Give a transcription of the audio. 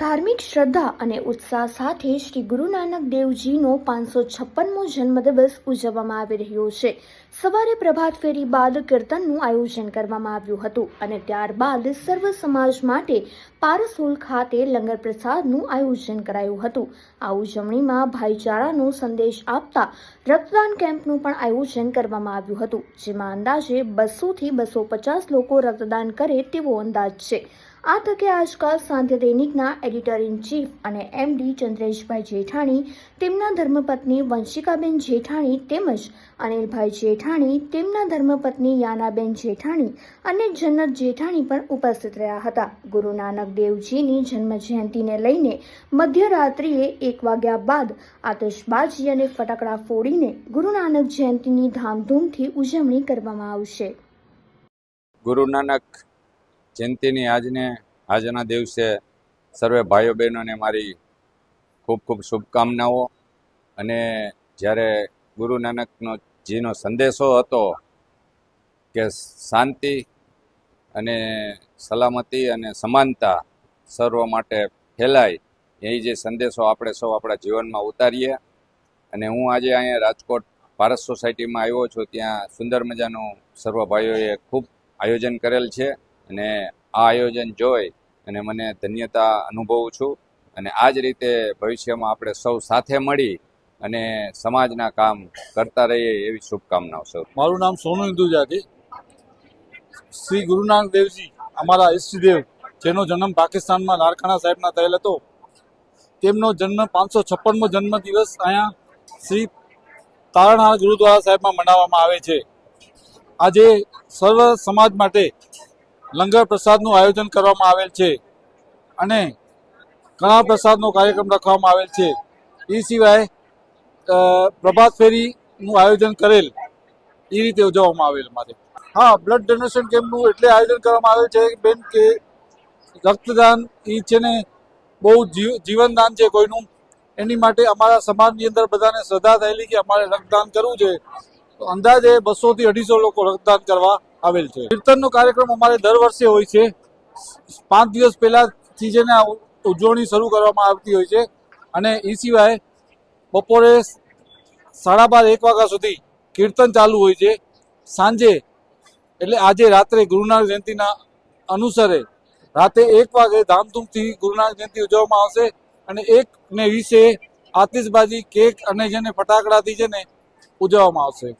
ધાર્મિક શ્રદ્ધા અને ઉત્સાહ સાથે શ્રી ગુરુ નાનક દેવજીનો પાંચસો છપ્પનમો જન્મદિવસ ઉજવવામાં આવી રહ્યો છે. સવારે પ્રભાત ફેરી બાદ કીર્તનનું આયોજન કરવામાં આવ્યું હતું અને ત્યારબાદ સર્વ સમાજ માટે પારસોલ ખાતે લંગર પ્રસાદનું આયોજન કરાયું હતું. આ ઉજવણીમાં ભાઈચારાનો સંદેશ આપતા રક્તદાન કેમ્પનું પણ આયોજન કરવામાં આવ્યું હતું, જેમાં અંદાજે બસોથી બસો પચાસ લોકો રક્તદાન કરે તેવો અંદાજ છે. આ તકે આજકાલ સાંધ્ય દૈનિકના એડિટર ઇન ચીફ અને એમડી ચંદ્રેશભાઈ જેઠાણી, તેમના ધર્મપત્ની વંશિકાબેન જેઠાણી તેમજ અનિલભાઈ જેઠાણી, તેમના ધર્મપત્ની યાનાબેન જેઠાણી અને જન્નત જેઠાણી પણ ઉપસ્થિત રહ્યા હતા. ગુરુ નાનક દેવજીની જન્મજયંતિને લઈને મધ્યરાત્રિએ એક વાગ્યા બાદ આતશબાજી અને ફટાકડા ફોડીને ગુરુ નાનક જયંતિની ધામધૂમથી ઉજવણી કરવામાં આવશે. ગુરુ નાનક જયંતિની આજને આજના દિવસે સર્વે ભાઈઓ બહેનોને મારી ખૂબ ખૂબ શુભકામનાઓ. અને જ્યારે ગુરુ નાનકનો જીનો સંદેશો હતો કે શાંતિ અને સલામતી અને સમાનતા સર્વ માટે ફેલાય, એ જે સંદેશો આપણે સૌ આપણા જીવનમાં ઉતારીએ. અને હું આજે અહીંયા રાજકોટ પારસ સોસાયટીમાં આવ્યો છું, ત્યાં સુંદર મજાનું સર્વ ભાઈઓએ ખૂબ આયોજન કરેલ છે. અને આ આયોજન જોઈ અને મને ધન્યતા અનુભવું છું. અને આ જ રીતે ભવિષ્યમાં આપણે સૌ સાથે મળી અને સમાજના કામ કરતા રહીએ એવી શુભકામનાઓ સૌ. મારું નામ સોનુ ઇન્દુજાથી. શ્રી ગુરુ દેવજી, અમારા ઈષ્ટદેવ જેનો જન્મ પાકિસ્તાનમાં લારકાણા સાહેબના થયેલ હતો. તેમનો જન્મ પાંચસો છપ્પનમો જન્મ દિવસ અહીંયા શ્રી તારણહાર ગુરુદ્વારા સાહેબમાં મનાવવામાં આવે છે. આજે સર્વ સમાજ માટે લંગર પ્રસાદનું આયોજન કરવામાં આવેલ છે. અને ઘણા પ્રસાદનો કાર્યક્રમ રાખવામાં આવેલ છે. એ સિવાય પ્રભાત ફેરીનું આયોજન કરેલ એ રીતે ઉજવવામાં આવેલ મારે. હા, બ્લડ ડોનેશન કેમ્પનું એટલે આયોજન કરવામાં આવેલ છે. બેન, કે રક્તદાન એ છે ને બહુ જીવ, જીવનદાન છે કોઈનું. એની માટે અમારા સમાજની અંદર બધાને શ્રદ્ધા થયેલી કે અમારે રક્તદાન કરવું છે. તો અંદાજે બસોથી અઢીસો લોકો રક્તદાન કરવા આવેલ છે. કીર્તનનો કાર્યક્રમ અમારે દર વર્ષે હોય છે. પાંચ દિવસ પહેલાથી જેને ઉજવણી શરૂ કરવામાં આવતી હોય છે. અને એ સિવાય બપોરે સાડા બાર, એક વાગ્યા સુધી કીર્તન ચાલુ હોય છે. સાંજે, એટલે આજે રાત્રે ગુરુનાનક જયંતિના અનુસરે રાતે એક વાગે ધામધૂમથી ગુરુનાનક જયંતિ ઉજવવામાં આવશે અને એક ને વીસે આતિશબાજી, કેક અને જેને ફટાકડાથી છે ને ઉજવવામાં આવશે.